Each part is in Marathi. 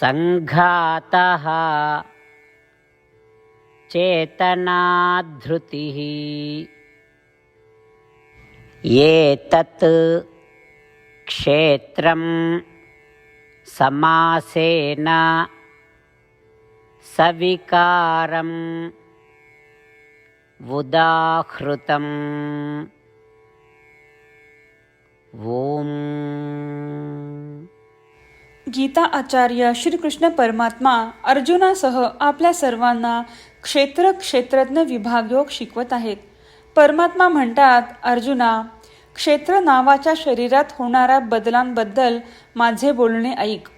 सङ्घातः चेतनाधृतिः एतत् क्षेत्रं समासेन सविकारम् उदाहृतम् ॐ गीता आचार्य श्रीकृष्ण परमात्मा अर्जुनासह आपल्या सर्वांना क्षेत्र क्षेत्रज्ञ विभाग योग शिकवत आहेत. परमात्मा म्हणतात अर्जुना क्षेत्र नावाच्या शरीरात होणाऱ्या बदलांबद्दल माझे बोलणे ऐक.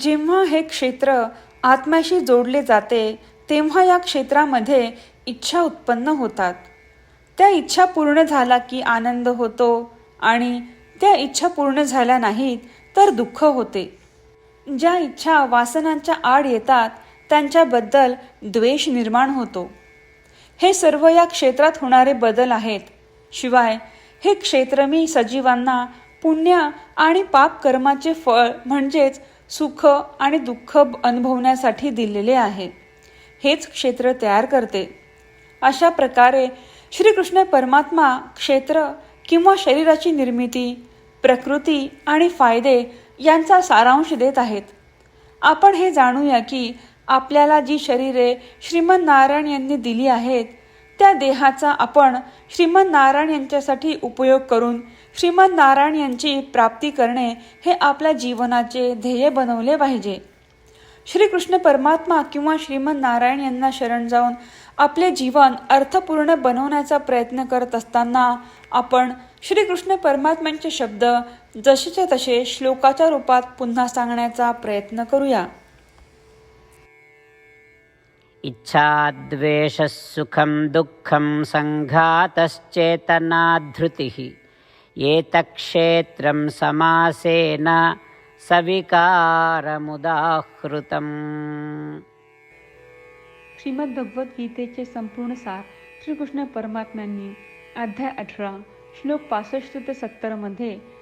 जेव्हा हे क्षेत्र आत्म्याशी जोडले जाते तेव्हा या क्षेत्रामध्ये इच्छा उत्पन्न होतात. त्या इच्छा पूर्ण झाला की आनंद होतो आणि त्या इच्छा पूर्ण झाल्या नाहीत तर दुःख होते. ज्या इच्छा वासनांच्या आड येतात त्यांच्याबद्दल द्वेष निर्माण होतो. हे सर्व या क्षेत्रात होणारे बदल आहेत. शिवाय हे क्षेत्र मी सजीवांना पुण्य आणि पाप कर्माचे फळ म्हणजेच सुख आणि दुःख अनुभवण्यासाठी दिलेले आहे. हेच क्षेत्र तयार करते. अशा प्रकारे श्रीकृष्ण परमात्मा क्षेत्र किंवा शरीराची निर्मिती प्रकृती आणि फायदे यांचा सारांश देत आहेत. आपण हे जाणूया की आपल्याला जी शरीरे श्रीमंत नारायण यांनी दिली आहेत त्या देहाचा आपण श्रीमंत नारायण यांच्यासाठी उपयोग करून श्रीमंत नारायण यांची प्राप्ती करणे हे आपल्या जीवनाचे ध्येय बनवले पाहिजे. श्रीकृष्ण परमात्मा किंवा श्रीमंत नारायण यांना शरण जाऊन आपले जीवन अर्थपूर्ण बनवण्याचा प्रयत्न करत असताना आपण श्रीकृष्ण परमात्म्यांचे शब्द जसेच्या तसे श्लोकाच्या रूपात पुन्हा सांगण्याचा प्रयत्न करूया. इच्छाद्वेषः सुखं दुःखं सङ्घातश्चेतनाधृतिः एतक्षेत्रं समासेन सविकारमुदाहृतम्। श्रीमद भगवद्गीतेचे संपूर्ण सार श्रीकृष्ण परमात्म्यांनी अध्याय अठरा श्लोक पासष्ट ते सत्तरमध्ये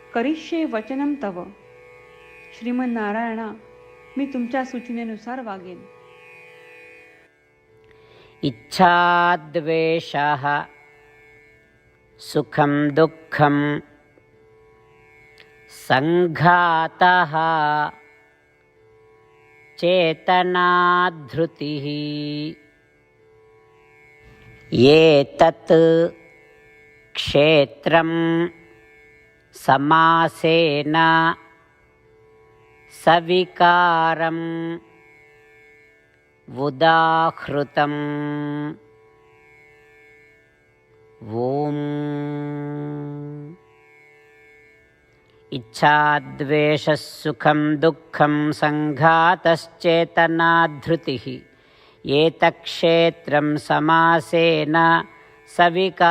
करिष्ये वचनम तव. श्रीमन नारायणा मी तुमच्या सूचनेनुसार वागेन. इच्छाद्वेषः सुखं दुःखं सङ्घातः चेतनाधृतिः एतत् क्षेत्रम् समासेन सविकारम् उदाहृतम् ॐ इच्छाद्वेषः सुखं दुःखं सङ्घातश्चेतनाधृतिः एतक्षेत्रं समासेन सविकारमुदाहृतम्